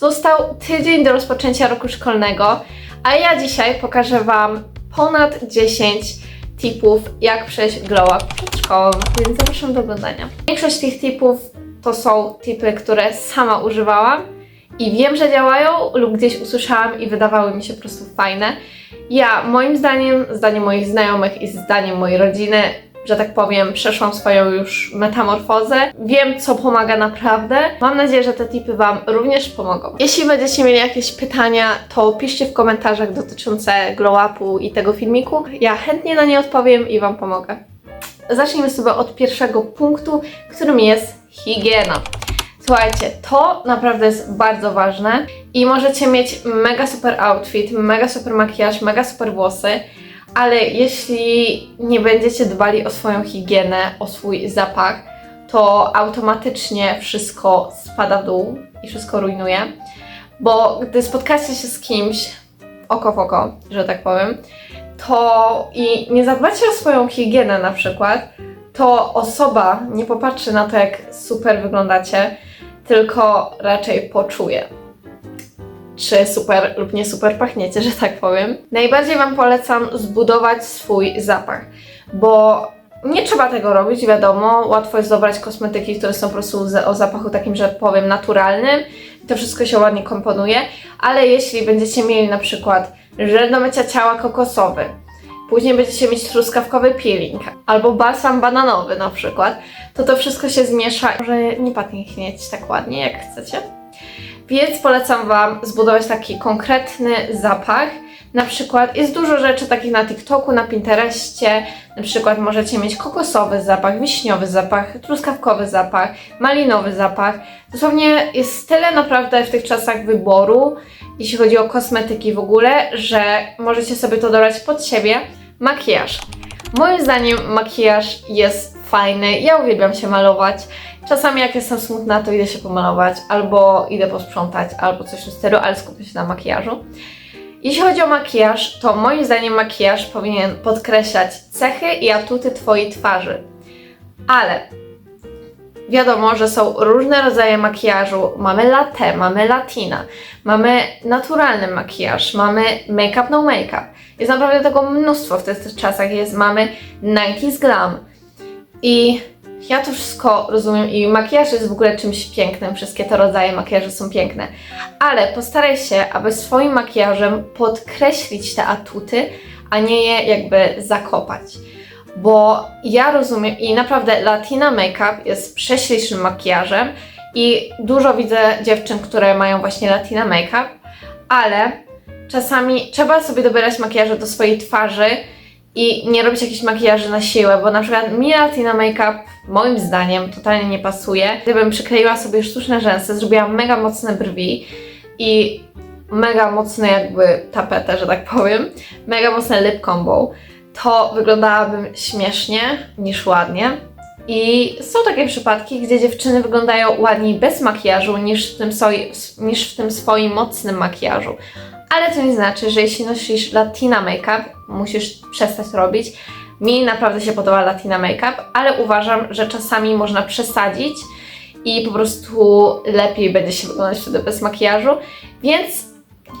Został tydzień do rozpoczęcia roku szkolnego, a ja dzisiaj pokażę Wam ponad 10 tipów, jak przejść glow up przed szkołą, więc zapraszam do oglądania. Większość tych tipów to są tipy, które sama używałam i wiem, że działają lub gdzieś usłyszałam i wydawały mi się po prostu fajne. Ja, moim zdaniem, zdaniem moich znajomych i zdaniem mojej rodziny, że tak powiem, przeszłam swoją już metamorfozę. Wiem, co pomaga naprawdę. Mam nadzieję, że te tipy Wam również pomogą. Jeśli będziecie mieli jakieś pytania, to piszcie w komentarzach dotyczące glow upu i tego filmiku. Ja chętnie na nie odpowiem i Wam pomogę. Zacznijmy sobie od pierwszego punktu, którym jest higiena. Słuchajcie, to naprawdę jest bardzo ważne i możecie mieć mega super outfit, mega super makijaż, mega super włosy, ale jeśli nie będziecie dbali o swoją higienę, o swój zapach, to automatycznie wszystko spada w dół i wszystko rujnuje. Bo gdy spotkacie się z kimś oko w oko, że tak powiem, to i nie zadbacie o swoją higienę na przykład, to osoba nie popatrzy na to, jak super wyglądacie, tylko raczej poczuje, czy super lub nie super pachniecie, że tak powiem. Najbardziej Wam polecam zbudować swój zapach, bo nie trzeba tego robić, wiadomo, łatwo jest dobrać kosmetyki, które są po prostu o zapachu takim, że powiem, naturalnym. To wszystko się ładnie komponuje, ale jeśli będziecie mieli na przykład żel do mycia ciała kokosowy, później będziecie mieć truskawkowy peeling albo balsam bananowy na przykład, to to wszystko się zmiesza, może nie pachnieć tak ładnie jak chcecie. Więc polecam Wam zbudować taki konkretny zapach. Na przykład jest dużo rzeczy takich na TikToku, na Pinterestie. Na przykład możecie mieć kokosowy zapach, wiśniowy zapach, truskawkowy zapach, malinowy zapach. Dosłownie jest tyle naprawdę w tych czasach wyboru, jeśli chodzi o kosmetyki w ogóle, że możecie sobie to dobrać pod siebie. Makijaż. Moim zdaniem makijaż jest fajny. Ja uwielbiam się malować. Czasami jak jestem smutna, to idę się pomalować, albo idę posprzątać, albo coś w stylu, ale skupię się na makijażu. Jeśli chodzi o makijaż, to moim zdaniem makijaż powinien podkreślać cechy i atuty Twojej twarzy. Ale wiadomo, że są różne rodzaje makijażu. Mamy latte, mamy latina, mamy naturalny makijaż, mamy make-up, no make-up. Jest naprawdę tego mnóstwo w tych czasach. Jest, mamy 90s glam. I ja to wszystko rozumiem i makijaż jest w ogóle czymś pięknym. Wszystkie te rodzaje makijażu są piękne. Ale postaraj się, aby swoim makijażem podkreślić te atuty, a nie je jakby zakopać. Bo ja rozumiem i naprawdę Latina Makeup jest prześlicznym makijażem i dużo widzę dziewczyn, które mają właśnie Latina Makeup, ale czasami trzeba sobie dobierać makijaże do swojej twarzy i nie robić jakichś makijaży na siłę, bo na przykład mi Latina Makeup moim zdaniem totalnie nie pasuje. Gdybym przykleiła sobie sztuczne rzęsy, zrobiła mega mocne brwi i mega mocne jakby tapetę, że tak powiem, mega mocne lip combo, to wyglądałabym śmiesznie niż ładnie. I są takie przypadki, gdzie dziewczyny wyglądają ładniej bez makijażu niż w tym, soi, niż w tym swoim mocnym makijażu. Ale to nie znaczy, że jeśli nosisz latina make-up, musisz przestać robić. Mi naprawdę się podoba latina make-up, ale uważam, że czasami można przesadzić i po prostu lepiej będzie się wyglądać wtedy bez makijażu, więc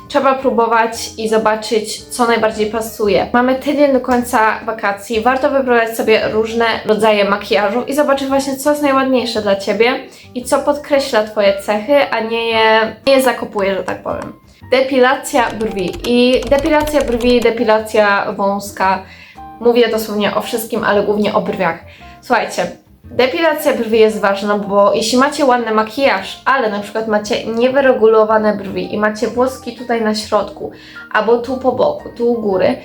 trzeba próbować i zobaczyć, co najbardziej pasuje. Mamy tydzień do końca wakacji, warto wybrać sobie różne rodzaje makijażu i zobaczyć właśnie, co jest najładniejsze dla Ciebie i co podkreśla Twoje cechy, a nie je, nie je zakopuje, że tak powiem. Depilacja brwi. I depilacja brwi, depilacja wąska. Mówię dosłownie o wszystkim, ale głównie o brwiach. Słuchajcie, depilacja brwi jest ważna, bo jeśli macie ładny makijaż, ale na przykład macie niewyregulowane brwi i macie włoski tutaj na środku, albo tu po boku, tu u góry,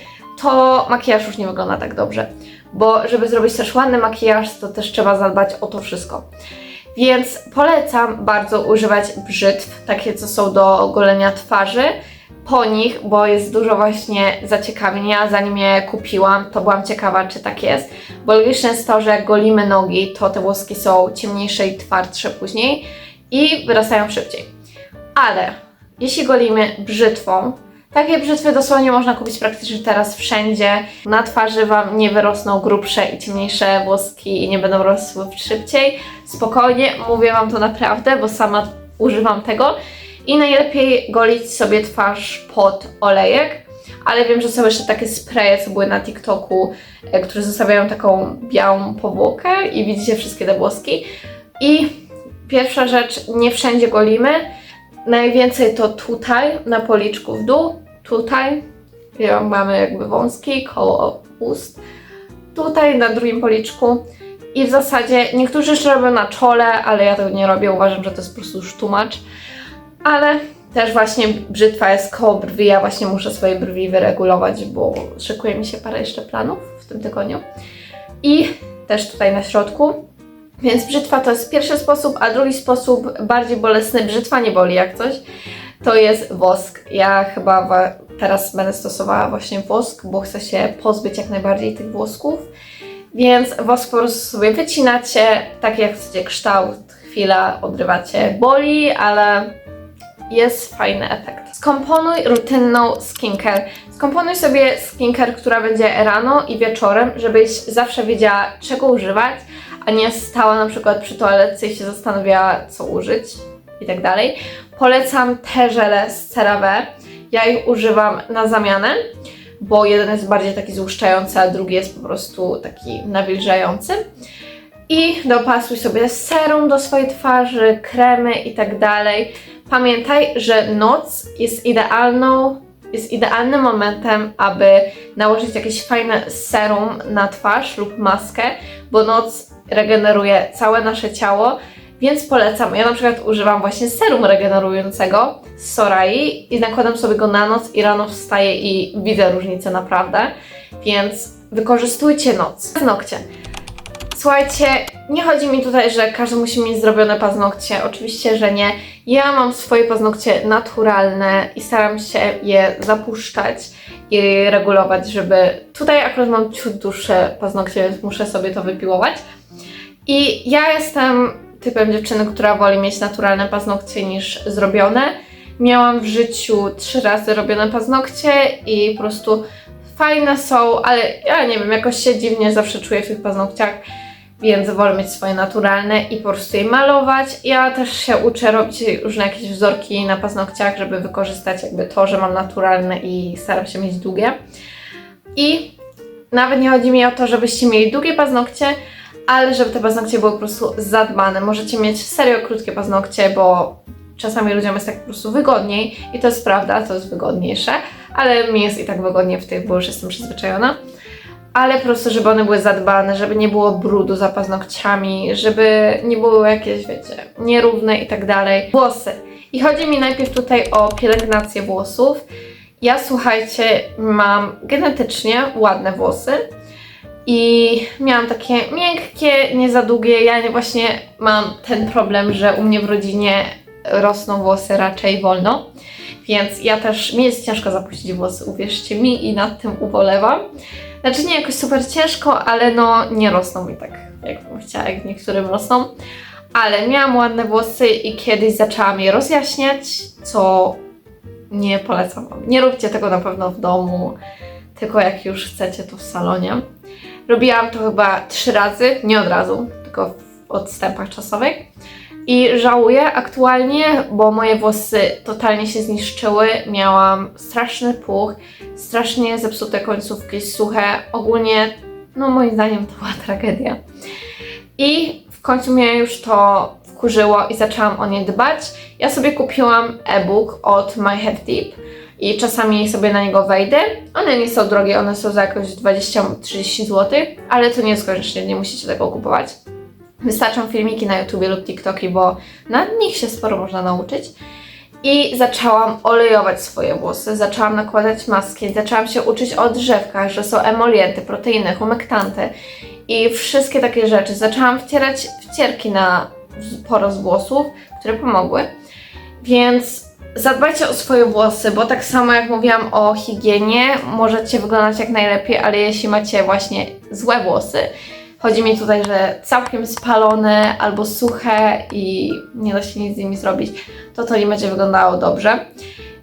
to makijaż już nie wygląda tak dobrze. Bo żeby zrobić też ładny makijaż, to też trzeba zadbać o to wszystko. Więc polecam bardzo używać brzytw, takie co są do golenia twarzy, po nich, bo jest dużo właśnie zaciekawień. Ja zanim je kupiłam, to byłam ciekawa, czy tak jest. Bo logiczne jest to, że jak golimy nogi, to te włoski są ciemniejsze i twardsze później i wyrastają szybciej. Ale jeśli golimy brzytwą, takie brzytwy dosłownie można kupić praktycznie teraz wszędzie. Na twarzy Wam nie wyrosną grubsze i ciemniejsze włoski i nie będą rosły szybciej. Spokojnie, mówię Wam to naprawdę, bo sama używam tego. I najlepiej golić sobie twarz pod olejek, ale wiem, że są jeszcze takie spraye, co były na TikToku, e, które zostawiają taką białą powłokę i widzicie wszystkie te włoski. I pierwsza rzecz, nie wszędzie golimy. Najwięcej to tutaj, na policzku w dół, tutaj, gdzie mamy jakby wąski, koło ust, tutaj na drugim policzku. I w zasadzie niektórzy jeszcze robią na czole, ale ja tego nie robię, uważam, że to jest po prostu już tłumacz. Ale też właśnie brzytwa jest koło brwi, ja właśnie muszę swoje brwi wyregulować, bo szykuje mi się parę jeszcze planów w tym tygodniu. I też tutaj na środku. Więc brzytwa to jest pierwszy sposób, a drugi sposób, bardziej bolesny, brzytwa nie boli jak coś, to jest wosk. Ja chyba teraz będę stosowała właśnie wosk, bo chcę się pozbyć jak najbardziej tych włosków. Więc wosk po prostu sobie wycinacie, tak jak chcecie kształt, chwila odrywacie. Boli, ale jest fajny efekt. Skomponuj rutynną skincare. Skomponuj sobie skincare, która będzie rano i wieczorem, żebyś zawsze wiedziała czego używać, a nie stała na przykład przy toaletce i się zastanawiała co użyć i tak dalej. Polecam te żele z CeraVe. Ja ich używam na zamianę, bo jeden jest bardziej taki złuszczający, a drugi jest po prostu taki nawilżający. I dopasuj sobie serum do swojej twarzy, kremy i tak dalej. Pamiętaj, że noc jest idealną, jest idealnym momentem, aby nałożyć jakieś fajne serum na twarz lub maskę, bo noc regeneruje całe nasze ciało, więc polecam. Ja na przykład używam właśnie serum regenerującego z Sorai i nakładam sobie go na noc i rano wstaję i widzę różnicę naprawdę, więc wykorzystujcie noc. Paznokcie. Słuchajcie, nie chodzi mi tutaj, że każdy musi mieć zrobione paznokcie. Oczywiście, że nie. Ja mam swoje paznokcie naturalne i staram się je zapuszczać i regulować, żeby. Tutaj akurat mam ciut dłuższe paznokcie, więc muszę sobie to wypiłować. I ja jestem typem dziewczyny, która woli mieć naturalne paznokcie niż zrobione. Miałam w życiu trzy razy robione paznokcie i po prostu fajne są, ale ja nie wiem, jakoś się dziwnie zawsze czuję w tych paznokciach, więc wolę mieć swoje naturalne i po prostu je malować. Ja też się uczę robić różne jakieś wzorki na paznokciach, żeby wykorzystać jakby to, że mam naturalne i staram się mieć długie. I nawet nie chodzi mi o to, żebyście mieli długie paznokcie, ale żeby te paznokcie były po prostu zadbane. Możecie mieć serio krótkie paznokcie, bo czasami ludziom jest tak po prostu wygodniej i to jest prawda, to jest wygodniejsze, ale mi jest i tak wygodnie w tych, bo już jestem przyzwyczajona. Ale po prostu, żeby one były zadbane, żeby nie było brudu za paznokciami, żeby nie były jakieś, wiecie, nierówne i tak dalej. Włosy. I chodzi mi najpierw tutaj o pielęgnację włosów. Ja słuchajcie, mam genetycznie ładne włosy i miałam takie miękkie, nie za długie. Ja nie- właśnie mam ten problem, że u mnie w rodzinie rosną włosy raczej wolno, więc ja też, mi jest ciężko zapuścić włosy, uwierzcie mi i nad tym ubolewam. Znaczy nie jakoś super ciężko, ale no nie rosną mi tak, jakbym chciała, jak niektórym rosną. Ale miałam ładne włosy i kiedyś zaczęłam je rozjaśniać, co nie polecam wam. Nie róbcie tego na pewno w domu, tylko jak już chcecie, to w salonie. Robiłam to chyba trzy razy, nie od razu, tylko w odstępach czasowych. I żałuję aktualnie, bo moje włosy totalnie się zniszczyły. Miałam straszny puch, strasznie zepsute końcówki, suche. Ogólnie, no moim zdaniem to była tragedia. I w końcu mnie już to wkurzyło i zaczęłam o nie dbać. Ja sobie kupiłam e-book od My Hair Tip i czasami sobie na niego wejdę. One nie są drogie, one są za jakoś 20-30 zł, ale to nie jest koniecznie, nie musicie tego kupować. Wystarczą filmiki na YouTube lub TikToki, bo na nich się sporo można nauczyć. I zaczęłam olejować swoje włosy, zaczęłam nakładać maski, zaczęłam się uczyć o drzewkach, że są emolienty, proteiny, humektanty i wszystkie takie rzeczy. Zaczęłam wcierać wcierki na porost włosów, które pomogły. Więc zadbajcie o swoje włosy, bo tak samo jak mówiłam o higienie, możecie wyglądać jak najlepiej, ale jeśli macie właśnie złe włosy, chodzi mi tutaj, że całkiem spalone albo suche i nie da się nic z nimi zrobić, to to nie będzie wyglądało dobrze.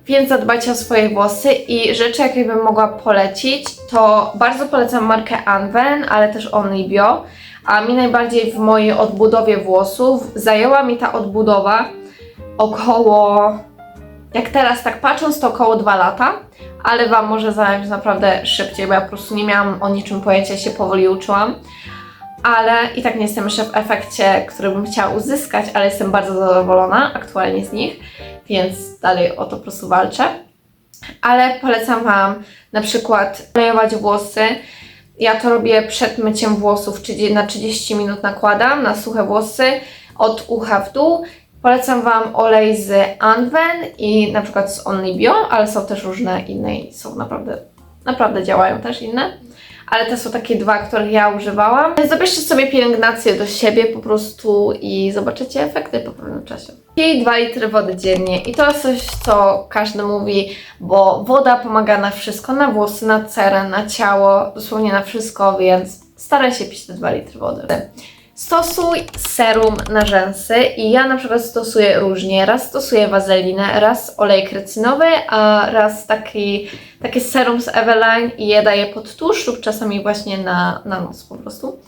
Więc zadbajcie o swoje włosy i rzeczy, jakie bym mogła polecić, to bardzo polecam markę Anwen, ale też Only Bio. A mi najbardziej w mojej odbudowie włosów zajęła mi ta odbudowa około Jak teraz tak patrząc, to około 2 lata, ale Wam może zająć naprawdę szybciej, bo ja po prostu nie miałam o niczym pojęcia, się powoli uczyłam. Ale i tak nie jestem jeszcze w efekcie, który bym chciała uzyskać, ale jestem bardzo zadowolona aktualnie z nich, więc dalej o to po prostu walczę. Ale polecam Wam na przykład olejować włosy. Ja to robię przed myciem włosów, czyli na 30 minut nakładam na suche włosy od ucha w dół. Polecam Wam olej z Anwen i na przykład z Only Bio, ale są też różne inne i są naprawdę, naprawdę działają też inne. Ale te są takie dwa, których ja używałam. Zabierzcie sobie pielęgnację do siebie po prostu i zobaczycie efekty po pewnym czasie. Pij 2 litry wody dziennie i to jest coś, co każdy mówi, bo woda pomaga na wszystko, na włosy, na cerę, na ciało, dosłownie na wszystko, więc staraj się pić te 2 litry wody. Stosuj serum na rzęsy i ja na przykład stosuję różnie. Raz stosuję wazelinę, raz olej krecynowy, a raz taki, takie serum z Eveline i je daję pod tusz lub czasami właśnie na, na nos po prostu.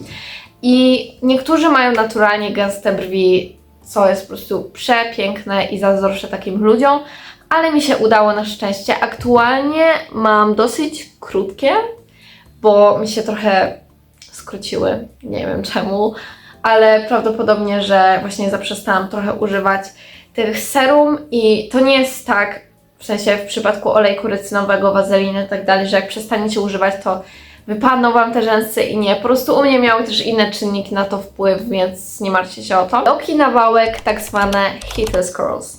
I niektórzy mają naturalnie gęste brwi, co jest po prostu przepiękne i zazdroszczę takim ludziom, ale mi się udało na szczęście. Aktualnie mam dosyć krótkie, bo mi się trochę skróciły, nie wiem czemu, ale prawdopodobnie, że właśnie zaprzestałam trochę używać tych serum i to nie jest tak, w sensie w przypadku olejku rycynowego, wazeliny i tak dalej, że jak przestaniecie używać, to wypadną Wam te rzęsy i nie. Po prostu u mnie miały też inne czynniki na to wpływ, więc nie martwcie się o to. Loki na wałek, tak zwane heatless curls.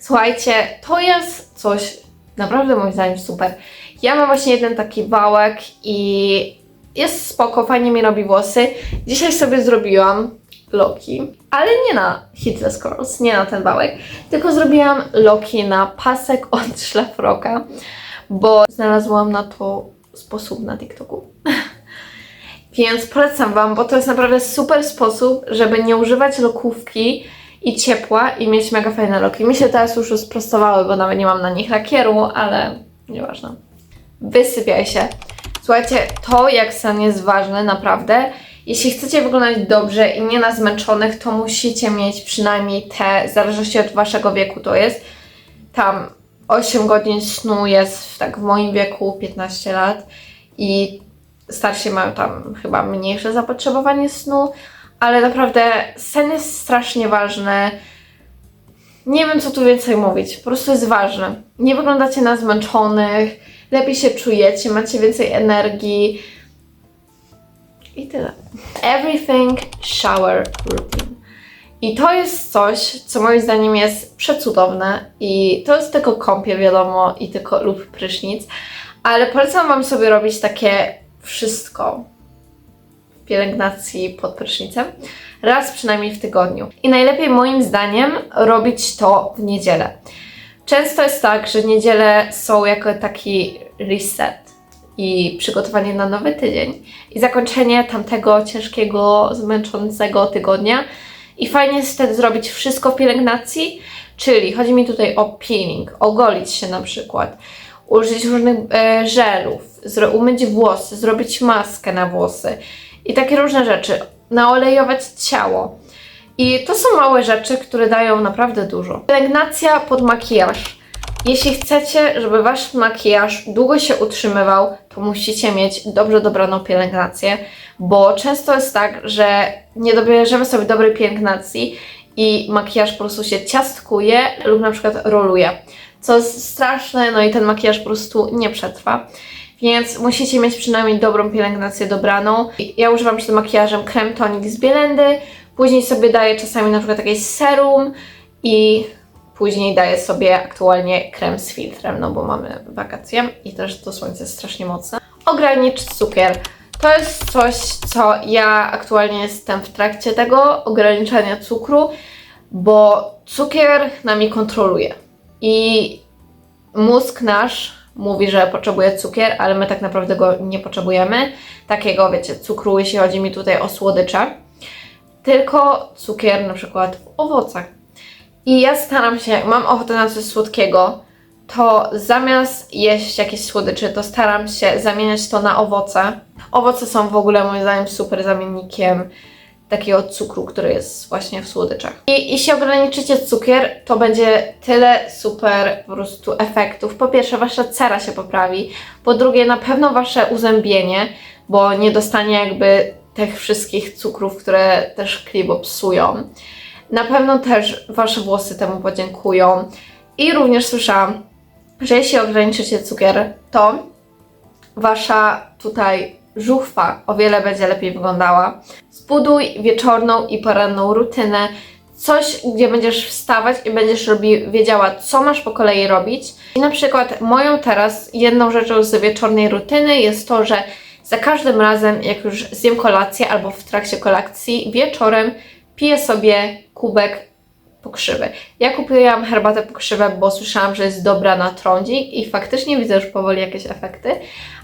Słuchajcie, to jest coś naprawdę moim zdaniem super. Ja mam właśnie jeden taki wałek i jest spoko, fajnie mi robi włosy. Dzisiaj sobie zrobiłam loki, ale nie na Hitless Curls, nie na ten wałek, tylko zrobiłam loki na pasek od szlafroka, bo znalazłam na to sposób na TikToku. Więc polecam Wam, bo to jest naprawdę super sposób, żeby nie używać lokówki i ciepła i mieć mega fajne loki. Mi się teraz już rozprostowały, bo nawet nie mam na nich lakieru, ale nieważne. Wysypiaj się. Słuchajcie, to jak sen jest ważne, naprawdę. Jeśli chcecie wyglądać dobrze i nie na zmęczonych, to musicie mieć przynajmniej te, w zależności od waszego wieku to jest, tam 8 godzin snu jest tak w moim wieku 15 lat i starsi mają tam chyba mniejsze zapotrzebowanie snu, ale naprawdę sen jest strasznie ważny. Nie wiem, co tu więcej mówić, po prostu jest ważny. Nie wyglądacie na zmęczonych, lepiej się czujecie, macie więcej energii. I tyle. Everything shower routine. I to jest coś, co moim zdaniem jest przecudowne i to jest tylko kąpiel, wiadomo, i tylko lub prysznic, ale polecam Wam sobie robić takie wszystko w pielęgnacji pod prysznicem raz przynajmniej w tygodniu. I najlepiej moim zdaniem robić to w niedzielę. Często jest tak, że niedziele są jako taki reset i przygotowanie na nowy tydzień i zakończenie tamtego ciężkiego, zmęczącego tygodnia. I fajnie jest wtedy zrobić wszystko w pielęgnacji, czyli chodzi mi tutaj o peeling, ogolić się na przykład, użyć różnych e, żelów, umyć włosy, zrobić maskę na włosy i takie różne rzeczy, naolejować ciało. I to są małe rzeczy, które dają naprawdę dużo. Pielęgnacja pod makijaż. Jeśli chcecie, żeby wasz makijaż długo się utrzymywał, to musicie mieć dobrze dobraną pielęgnację, bo często jest tak, że nie dobierzemy sobie dobrej pielęgnacji i makijaż po prostu się ciastkuje lub na przykład roluje, co jest straszne, no i ten makijaż po prostu nie przetrwa. Więc musicie mieć przynajmniej dobrą pielęgnację dobraną. Ja używam przed makijażem krem tonik z Bielendy, później sobie daję czasami na przykład jakieś serum i później daję sobie aktualnie krem z filtrem, no bo mamy wakacje i też to słońce jest strasznie mocne. Ogranicz cukier. To jest coś, co ja aktualnie jestem w trakcie tego ograniczania cukru, bo cukier nami kontroluje. I mózg nasz mówi, że potrzebuje cukier, ale my tak naprawdę go nie potrzebujemy. Takiego, wiecie, cukru, jeśli chodzi mi tutaj o słodycze. Tylko cukier na przykład w owocach. I ja staram się, jak mam ochotę na coś słodkiego, to zamiast jeść jakieś słodycze, to staram się zamieniać to na owoce. Owoce są w ogóle moim zdaniem super zamiennikiem takiego cukru, który jest właśnie w słodyczach. I jeśli ograniczycie cukier, to będzie tyle super po prostu efektów. Po pierwsze, wasza cera się poprawi, po drugie, na pewno wasze uzębienie, bo nie dostanie jakby tych wszystkich cukrów, które też klibo psują. Na pewno też wasze włosy temu podziękują. I również słyszałam, że jeśli ograniczycie cukier, to wasza tutaj żuchwa o wiele będzie lepiej wyglądała. Zbuduj wieczorną i poranną rutynę. Coś, gdzie będziesz wstawać i będziesz robi, wiedziała, co masz po kolei robić. I na przykład moją teraz jedną rzeczą z wieczornej rutyny jest to, że za każdym razem, jak już zjem kolację albo w trakcie kolacji, wieczorem piję sobie kubek pokrzywy. Ja kupiłam herbatę pokrzywę, bo słyszałam, że jest dobra na trądzik i faktycznie widzę już powoli jakieś efekty,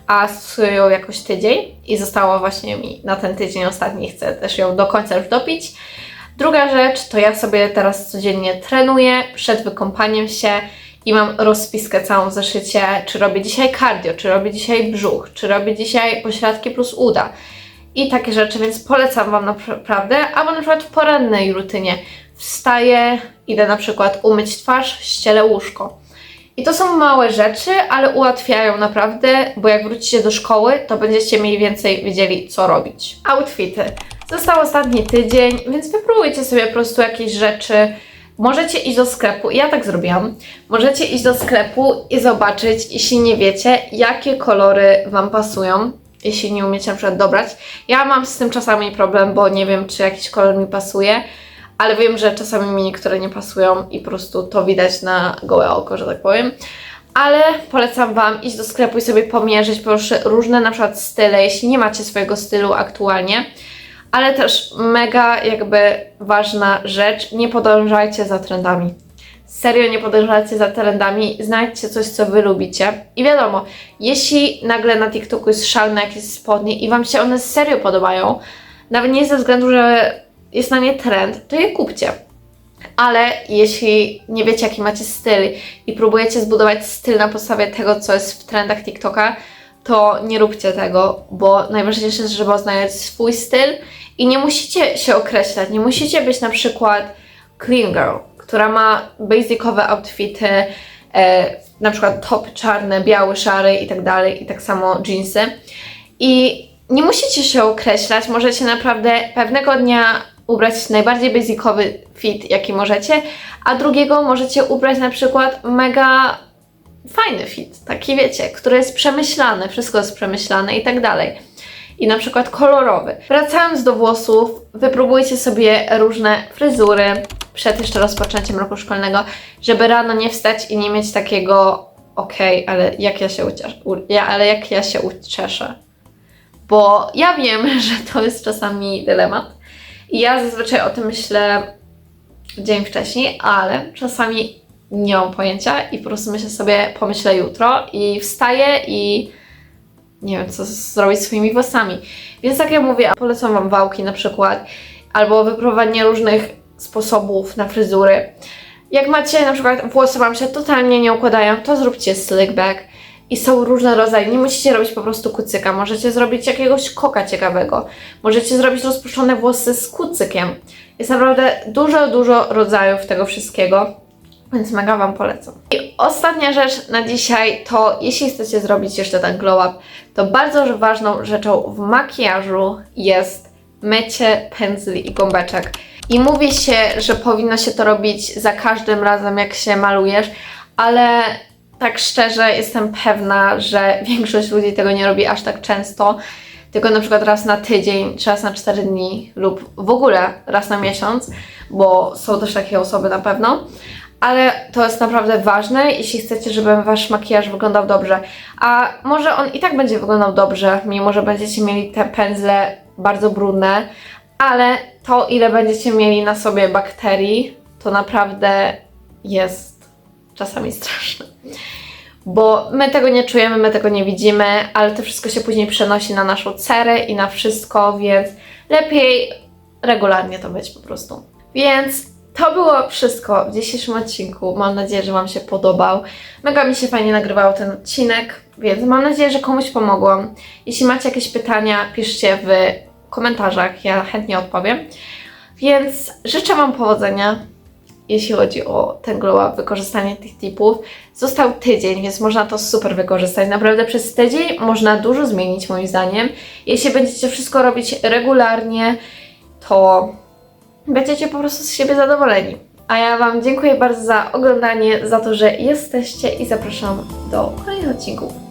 a stosuję ją jakoś tydzień i została właśnie mi na ten tydzień ostatni, chcę też ją do końca już dopić. Druga rzecz to ja sobie teraz codziennie trenuję przed wykąpaniem się i mam rozpiskę całą w zeszycie, czy robię dzisiaj cardio, czy robię dzisiaj brzuch, czy robię dzisiaj pośladki plus uda i takie rzeczy, więc polecam Wam naprawdę, albo na przykład w porannej rutynie wstaję, idę na przykład umyć twarz, ścielę łóżko. I to są małe rzeczy, ale ułatwiają naprawdę, bo jak wrócicie do szkoły, to będziecie mniej więcej wiedzieli, co robić. Outfity. Został ostatni tydzień, więc wypróbujcie sobie po prostu jakieś rzeczy. Możecie iść do sklepu, ja tak zrobiłam. Możecie iść do sklepu i zobaczyć, jeśli nie wiecie, jakie kolory Wam pasują jeśli nie umiecie na przykład dobrać. Ja mam z tym czasami problem, bo nie wiem, czy jakiś kolor mi pasuje, ale wiem, że czasami mi niektóre nie pasują i po prostu to widać na gołe oko, że tak powiem. Ale polecam Wam iść do sklepu i sobie pomierzyć proszę różne na przykład style, jeśli nie macie swojego stylu aktualnie. Ale też mega jakby ważna rzecz, nie podążajcie za trendami serio nie podążajcie za trendami, znajdźcie coś, co Wy lubicie. I wiadomo, jeśli nagle na TikToku jest szal na jakieś spodnie i Wam się one serio podobają, nawet nie ze względu, że jest na nie trend, to je kupcie. Ale jeśli nie wiecie, jaki macie styl i próbujecie zbudować styl na podstawie tego, co jest w trendach TikToka, to nie róbcie tego, bo najważniejsze jest, żeby oznajać swój styl i nie musicie się określać, nie musicie być na przykład clean girl, która ma basicowe outfity, e, na przykład top czarny, biały, szary i tak dalej, i tak samo jeansy. I nie musicie się określać, możecie naprawdę pewnego dnia ubrać najbardziej basicowy fit, jaki możecie, a drugiego możecie ubrać na przykład mega fajny fit, taki wiecie, który jest przemyślany, wszystko jest przemyślane i tak dalej. I na przykład kolorowy. Wracając do włosów, wypróbujcie sobie różne fryzury, przed jeszcze rozpoczęciem roku szkolnego, żeby rano nie wstać i nie mieć takiego okej, okay, ale jak ja się ucieszę, ja, ale jak ja się ucieszę. Bo ja wiem, że to jest czasami dylemat. I ja zazwyczaj o tym myślę dzień wcześniej, ale czasami nie mam pojęcia i po prostu myślę sobie, pomyślę jutro i wstaję i nie wiem, co zrobić swoimi włosami. Więc tak jak mówię, polecam Wam wałki na przykład, albo wyprowadzenie różnych sposobów na fryzury. Jak macie na przykład włosy Wam się totalnie nie układają, to zróbcie slick back. I są różne rodzaje. Nie musicie robić po prostu kucyka. Możecie zrobić jakiegoś koka ciekawego. Możecie zrobić rozpuszczone włosy z kucykiem. Jest naprawdę dużo, dużo rodzajów tego wszystkiego. Więc mega Wam polecam. I ostatnia rzecz na dzisiaj to, jeśli chcecie zrobić jeszcze ten glow up, to bardzo ważną rzeczą w makijażu jest mycie pędzli i gąbeczek. I mówi się, że powinno się to robić za każdym razem, jak się malujesz, ale tak szczerze jestem pewna, że większość ludzi tego nie robi aż tak często, tylko na przykład raz na tydzień, czy raz na 4 dni, lub w ogóle raz na miesiąc, bo są też takie osoby na pewno. Ale to jest naprawdę ważne, jeśli chcecie, żeby wasz makijaż wyglądał dobrze. A może on i tak będzie wyglądał dobrze, mimo że będziecie mieli te pędzle bardzo brudne, ale to, ile będziecie mieli na sobie bakterii, to naprawdę jest czasami straszne. Bo my tego nie czujemy, my tego nie widzimy, ale to wszystko się później przenosi na naszą cerę i na wszystko, więc lepiej regularnie to być po prostu. Więc to było wszystko w dzisiejszym odcinku. Mam nadzieję, że Wam się podobał. Mega mi się fajnie nagrywał ten odcinek, więc mam nadzieję, że komuś pomogłam. Jeśli macie jakieś pytania, piszcie w komentarzach, ja chętnie odpowiem. Więc życzę Wam powodzenia, jeśli chodzi o ten glow up, wykorzystanie tych tipów. Został tydzień, więc można to super wykorzystać. Naprawdę przez tydzień można dużo zmienić moim zdaniem. Jeśli będziecie wszystko robić regularnie, to będziecie po prostu z siebie zadowoleni. A ja Wam dziękuję bardzo za oglądanie, za to, że jesteście i zapraszam do kolejnych odcinków.